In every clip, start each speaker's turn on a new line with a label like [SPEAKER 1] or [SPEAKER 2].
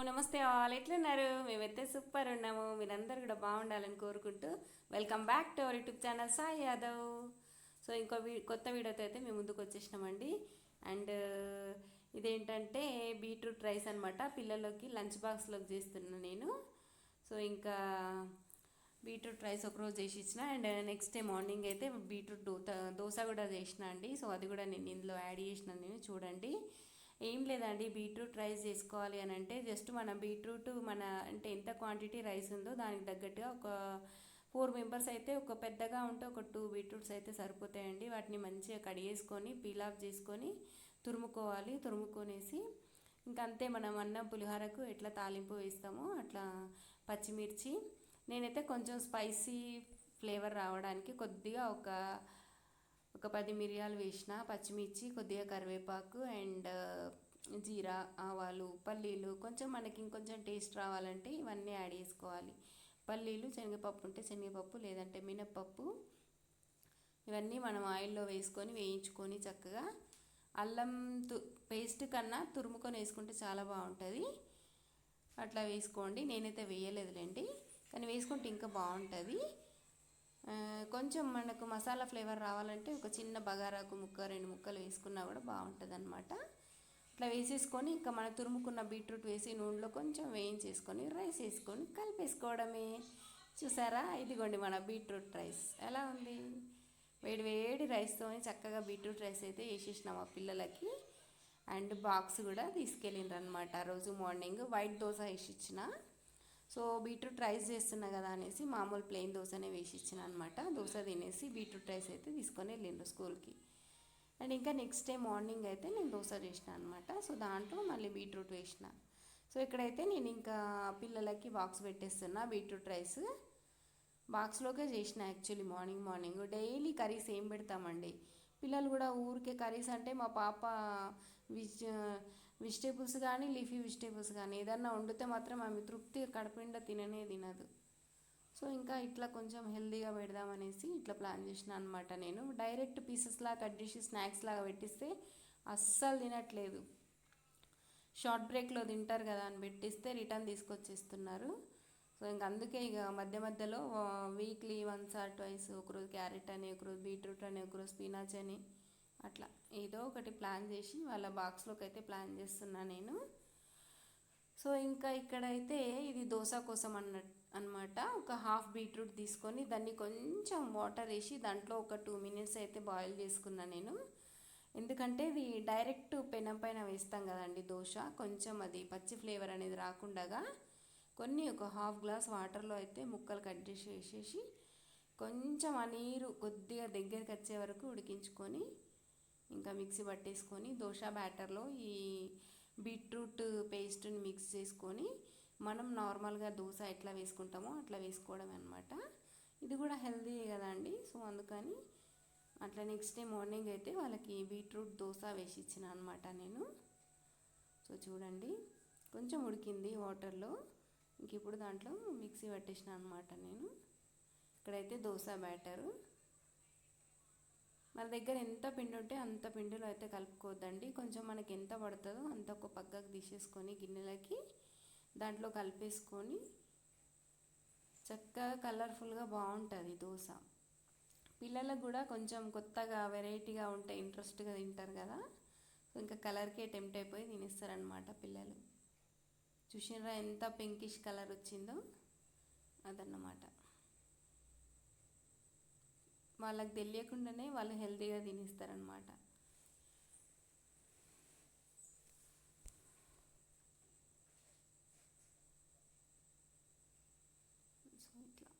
[SPEAKER 1] నమస్తే ఆల్. ఎట్లున్నారు? మేమైతే సూపర్ ఉన్నాము. మీరందరూ కూడా బాగుండాలని కోరుకుంటూ welcome back to our YouTube channel Sai Yadav. So ఇంకో కొత్త వీడియోతో అయితే మేము ముందుకు వచ్చేసినామండి. అండ్ ఇదేంటంటే బీట్రూట్ రైస్ అనమాట పిల్లలకి లంచ్ బాక్స్లోకి చేస్తున్నాను నేను. సో ఇంకా బీట్రూట్ రైస్ ఒకరోజు చేసి ఇచ్చిన. అండ్ నెక్స్ట్ డే మార్నింగ్ అయితే బీట్రూట్ దోత దోశ కూడా చేసిన అండి. సో అది కూడా నేను ఇందులో యాడ్ చేసిన నేను. చూడండి. ఏం లేదండి బీట్రూట్ రైస్ చేసుకోవాలి అని అంటే జస్ట్ మన బీట్రూట్ మన అంటే ఎంత క్వాంటిటీ రైస్ ఉందో దానికి తగ్గట్టుగా ఒక ఫోర్ మెంబర్స్ అయితే ఒక పెద్దగా ఉంటే ఒక టూ బీట్రూట్స్ అయితే సరిపోతాయండి. వాటిని మంచిగా కడిగేసుకొని పీల్ ఆఫ్ చేసుకొని తురుముకోవాలి. తురుముకొనేసి ఇంకంతే అంతే మనం అన్నం పులిహోరకు ఎట్లా తాలింపు వేస్తామో అట్లా పచ్చిమిర్చి. నేనైతే కొంచెం స్పైసీ ఫ్లేవర్ రావడానికి కొద్దిగా ఒక ఒక పది మిరియాలు వేసిన పచ్చిమిర్చి కొద్దిగా కరివేపాకు అండ్ జీరా ఆవాలు పల్లీలు కొంచెం మనకి ఇంకొంచెం టేస్ట్ రావాలంటే ఇవన్నీ యాడ్ చేసుకోవాలి. పల్లీలు శనగపప్పు ఉంటే శనగపప్పు లేదంటే మినప్పప్పు. ఇవన్నీ మనం ఆయిల్లో వేసుకొని వేయించుకొని చక్కగా అల్లం తు పేస్ట్ కన్నా తురుముకొని వేసుకుంటే చాలా బాగుంటుంది. అట్లా వేసుకోండి. నేనైతే వేయలేదులేండి. కానీ వేసుకుంటే ఇంకా బాగుంటుంది. కొంచెం మనకు మసాలా ఫ్లేవర్ రావాలంటే ఒక చిన్న బగారాకు ముక్క రెండు ముక్కలు వేసుకున్నా కూడా బాగుంటుంది అనమాట ఇట్లా వేసేసుకొని ఇంకా మన తురుముకున్న బీట్రూట్ వేసి నూనెలో కొంచెం వేయించేసుకొని రైస్ వేసుకొని కలిపేసుకోవడమే. చూసారా? ఇదిగోండి మన బీట్రూట్ రైస్. ఎలా ఉంది? వేడి వేడి రైస్తో చక్కగా బీట్రూట్ రైస్ అయితే వేసేసినాం ఆ పిల్లలకి. అండ్ బాక్స్ కూడా తీసుకెళ్ళిండ్రు అనమాట రోజు మార్నింగ్ వైట్ దోశ వేసి ఇచ్చిన. సో బీట్రూట్ రైస్ చేస్తున్నా కదా అనేసి మామూలు ప్లెయిన్ దోశనే వేసి ఇచ్చిన అనమాట దోశ తినేసి బీట్రూట్ రైస్ అయితే తీసుకొని వెళ్ళిండ్రు స్కూల్కి. అండ్ ఇంకా నెక్స్ట్ డే మార్నింగ్ అయితే నేను దోశ చేసిన అనమాట సో దాంట్లో మళ్ళీ బీట్రూట్ వేసిన. సో ఇక్కడైతే నేను ఇంకా పిల్లలకి బాక్స్ పెట్టేస్తున్నా బీట్రూట్ రైస్. బాక్స్లోకే చేసిన actually morning morning. Daily curries ఏం పెడతామండి? పిల్లలు కూడా ఊరికే కర్రీస్ అంటే మా పాప విజ్ వెజిటేబుల్స్ కానీ లీఫీ వెజిటేబుల్స్ కానీ ఏదన్నా వండితే మాత్రం ఆమె తృప్తిగా కడపిండా తిననే తినదు. సో ఇంకా ఇట్లా కొంచెం హెల్దీగా పెడదామనేసి ఇట్లా ప్లాన్ చేసిన అనమాట నేను. డైరెక్ట్ పీసెస్లా కట్ చేసి స్నాక్స్ లాగా పెట్టిస్తే అస్సలు తినట్లేదు. షార్ట్ బ్రేక్లో తింటారు కదా అని పెట్టిస్తే రిటర్న్ తీసుకొచ్చేస్తున్నారు. సో ఇంక అందుకే ఇక మధ్య మధ్యలో వీక్లీ వన్స్ ఆర్ ట్వైస్ ఒకరోజు క్యారెట్ అని ఒకరోజు బీట్రూట్ అని ఒకరోజు స్పినాచ్ అని అట్లా. ఏదో ఒకటి ప్లాన్ చేసి వాళ్ళ బాక్స్లోకి అయితే ప్లాన్ చేస్తున్నా నేను. సో ఇంకా ఇక్కడైతే ఇది దోశ కోసం అన్న అనమాట ఒక హాఫ్ బీట్రూట్ తీసుకొని దాన్ని కొంచెం వాటర్ వేసి దాంట్లో ఒక టూ మినిట్స్ అయితే బాయిల్ చేసుకున్నా నేను. ఎందుకంటే ఇది డైరెక్ట్ పెనం పైన వేస్తాం కదండి దోశ. కొంచెం అది పచ్చి ఫ్లేవర్ అనేది రాకుండగా కొన్ని ఒక హాఫ్ గ్లాస్ వాటర్లో అయితే ముక్కలు కట్ చేసి వేసేసి కొంచెం ఆ నీరు కొద్దిగా దగ్గరికి వచ్చే వరకు ఉడికించుకొని ఇంకా మిక్సీ పట్టేసుకొని దోశ బ్యాటర్లో ఈ బీట్రూట్ పేస్ట్ని మిక్స్ చేసుకొని మనం నార్మల్గా దోశ ఎట్లా వేసుకుంటామో అట్లా వేసుకోవడం అనమాట ఇది కూడా హెల్దీ కదండి. సో అందుకని అట్లా నెక్స్ట్ డే మార్నింగ్ అయితే వాళ్ళకి బీట్రూట్ దోశ వేసి ఇచ్చిన అనమాట నేను. సో చూడండి. కొంచెం ఉడికింది వాటర్లో. ఇంక ఇప్పుడు దాంట్లో మిక్సీ పట్టేసిన అనమాట నేను. ఇక్కడైతే దోశ బ్యాటరు. మన దగ్గర ఎంత పిండి ఉంటే అంత పిండిలో అయితే కలుపుకోవద్దండి. కొంచెం మనకి ఎంత పడుతుందో అంత ఒక పక్కకు తీసేసుకొని గిన్నెలకి దాంట్లో కలిపేసుకొని చక్కగా కలర్ఫుల్గా బాగుంటుంది దోశ. పిల్లలకు కూడా కొంచెం కొత్తగా వెరైటీగా ఉంటే ఇంట్రెస్ట్గా తింటారు కదా. ఇంకా కలర్కే టెంప్ట్ అయిపోయి తినేస్తారనమాట పిల్లలు. చూసినరా ఎంత పింకిష్ కలర్ వచ్చిందో? అదన్నమాట. వాళ్ళకి తెలియకుండానే వాళ్ళు హెల్తీగా తినేస్తారనమాట సో ఇట్లా.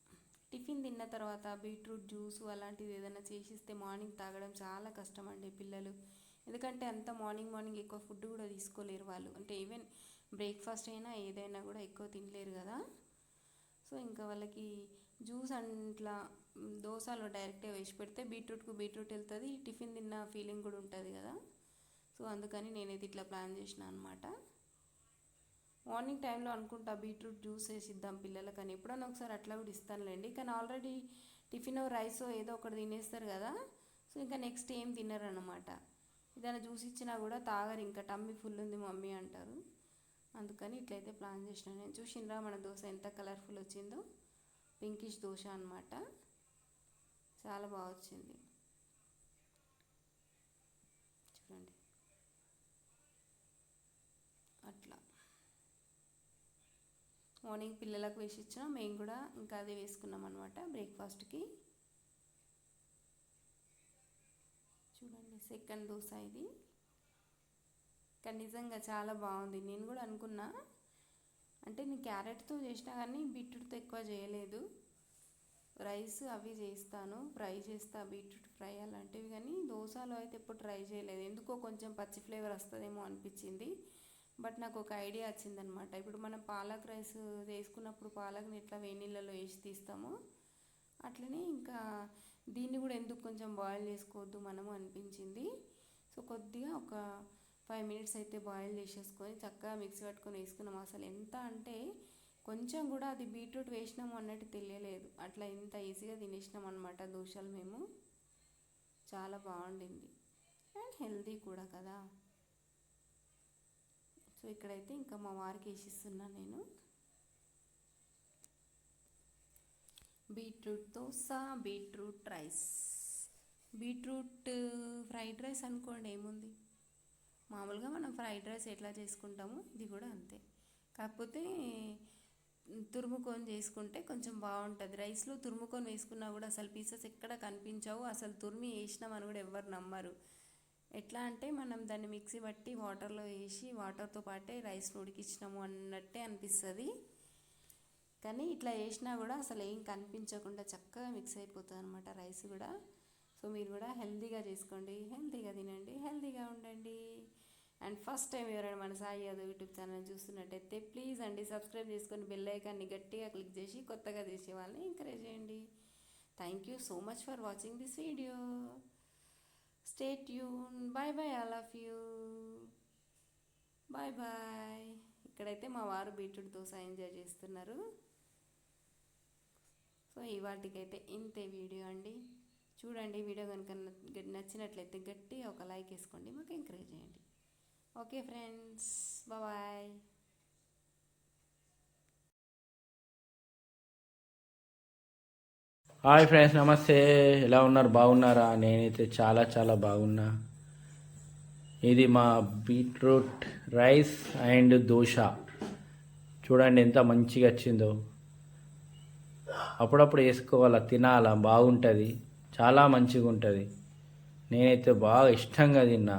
[SPEAKER 1] టిఫిన్ తిన్న తర్వాత బీట్రూట్ జ్యూస్ అలాంటిది ఏదైనా చేసిస్తే మార్నింగ్ తాగడం చాలా కష్టం అండి పిల్లలు. ఎందుకంటే అంత మార్నింగ్ మార్నింగ్ ఎక్కువ ఫుడ్ కూడా తీసుకోలేరు వాళ్ళు. అంటే ఈవెన్ బ్రేక్ఫాస్ట్ అయినా ఏదైనా కూడా ఎక్కువ తినలేరు కదా. సో ఇంకా వాళ్ళకి జ్యూస్ అట్లా దోశలో డైరెక్ట్గా వేసి పెడితే బీట్రూట్కు బీట్రూట్ వెళ్తుంది టిఫిన్ తిన్న ఫీలింగ్ కూడా ఉంటుంది కదా. సో అందుకని నేనైతే ఇట్లా ప్లాన్ చేసిన అనమాట మార్నింగ్ టైంలో అనుకుంటా బీట్రూట్ జ్యూస్ వేసి ఇద్దాం పిల్లలకి అని ఒకసారి అట్లా కూడా ఇస్తానులేండి. కానీ ఆల్రెడీ టిఫిన్ రైస్ ఏదో ఒకటి తినేస్తారు కదా. సో ఇంకా నెక్స్ట్ ఏం తినరు అనమాట ఏదైనా జ్యూస్ ఇచ్చినా కూడా తాగరు. ఇంకా టమ్మీ ఫుల్ ఉంది మమ్మీ అంటారు. అందుకని ఇట్లయితే ప్లాన్ చేసిన. నేను చూసిండ్రా మన దోశ ఎంత కలర్ఫుల్ వచ్చిందో. పింకిష్ దోశ అనమాట చాలా బాగా వచ్చింది. చూడండి. అట్లా. మార్నింగ్ పిల్లలకు వేసి ఇచ్చిన మేము కూడా ఇంకా అదే వేసుకున్నాం అనమాట బ్రేక్ఫాస్ట్కి చూడండి సెకండ్ దోశ ఇది. కానీ నిజంగా చాలా బాగుంది. నేను కూడా అనుకున్నా. అంటే నేను క్యారెట్తో చేసినా కానీ బీట్రూట్తో ఎక్కువ చేయలేదు. రైస్ అవి చేస్తాను. ఫ్రై చేస్తా బీట్రూట్ ఫ్రై అలాంటివి కానీ దోశలో అయితే ఎప్పుడు ట్రై చేయలేదు. ఎందుకో కొంచెం పచ్చి ఫ్లేవర్ వస్తుందేమో అనిపించింది. బట్ నాకు ఒక ఐడియా వచ్చిందనమాట. ఇప్పుడు మనం పాలక్ రైస్ చేసుకున్నప్పుడు పాలక్ని ఇట్లా వేడి నీళ్ళలో వేసి తీస్తామో అట్లనే ఇంకా దీన్ని కూడా ఎందుకు కొంచెం బాయిల్ చేసుకోవద్దు మనము అనిపించింది. సో కొద్దిగా ఒక ఫైవ్ మినిట్స్ అయితే బాయిల్ చేసేసుకొని చక్కగా మిక్సీ పట్టుకొని వేసుకున్నాం. అసలు ఎంత అంటే కొంచెం కూడా అది బీట్రూట్ వేసినాము అన్నట్టు తెలియలేదు. అట్లా ఇంత ఈజీగా తినేసినాం అనమాట దోశలు మేము. చాలా బాగుండింది. అండ్ హెల్దీ కూడా కదా. సో ఇక్కడైతే ఇంకా మా వారికి వేసిస్తున్నాను నేను. Beetroot dosa beetroot rice. Beetroot fried rice అనుకోండి ఏముంది? మామూలుగా మనం ఫ్రైడ్ రైస్ ఎట్లా చేసుకుంటామో ఇది కూడా అంతే. కాకపోతే తురుముకొని చేసుకుంటే కొంచెం బాగుంటుంది. రైస్లో తురుముకొని వేసుకున్నా కూడా అసలు పీసెస్ ఎక్కడ కనిపించవు అసలు తురిమి వేసినామని కూడా ఎవరు నమ్మరు. ఎట్లా అంటే మనం దాన్ని మిక్సీ బట్టి వాటర్లో వేసి వాటర్తో పాటే రైస్ ఉడికించినాము అన్నట్టే అనిపిస్తుంది. కానీ ఇట్లా వేసినా కూడా అసలు ఏం కనిపించకుండా చక్కగా మిక్స్ అయిపోతుంది అనమాట రైస్ కూడా. సో మీరు కూడా హెల్తీగా చేసుకోండి. హెల్తీగా తినండి. హెల్తీగా ఉండండి. అండ్ ఫస్ట్ టైం ఎవరైనా మన సాయి యాదవ్ యూట్యూబ్ ఛానల్ చూస్తున్నట్టయితే ప్లీజ్ అండి సబ్స్క్రైబ్ చేసుకొని బెల్ ఐకాన్ని గట్టిగా క్లిక్ చేసి కొత్తగా చేసే వాళ్ళని ఎంకరేజ్ చేయండి. Thank you so much for watching this video stay tune bye bye all of you bye bye ఇక్కడైతే మా వారు బీట్రూట్ దోశ ఎంజాయ్ చేస్తున్నారు. సో ఇవాటికైతే ఇంతే వీడియో అండి. చూడండి వీడియో కనుక నచ్చినట్లయితే గట్టి ఒక లైక్ వేసుకోండి మాకు ఎంకరేజ్ చేయండి. Okay friends bye.
[SPEAKER 2] Hi friends నమస్తే. ఎలా ఉన్నారు? బాగున్నారా? నేనైతే చాలా చాలా బాగున్నా. ఇది మా బీట్రూట్ రైస్ అండ్ దోశ. చూడండి ఎంత మంచిగా వచ్చిందో. అప్పుడప్పుడు వేసుకోవాలా తినాలా బాగుంటుంది. చాలా మంచిగా ఉంటుంది నేనైతే బాగా ఇష్టంగా తిన్నా.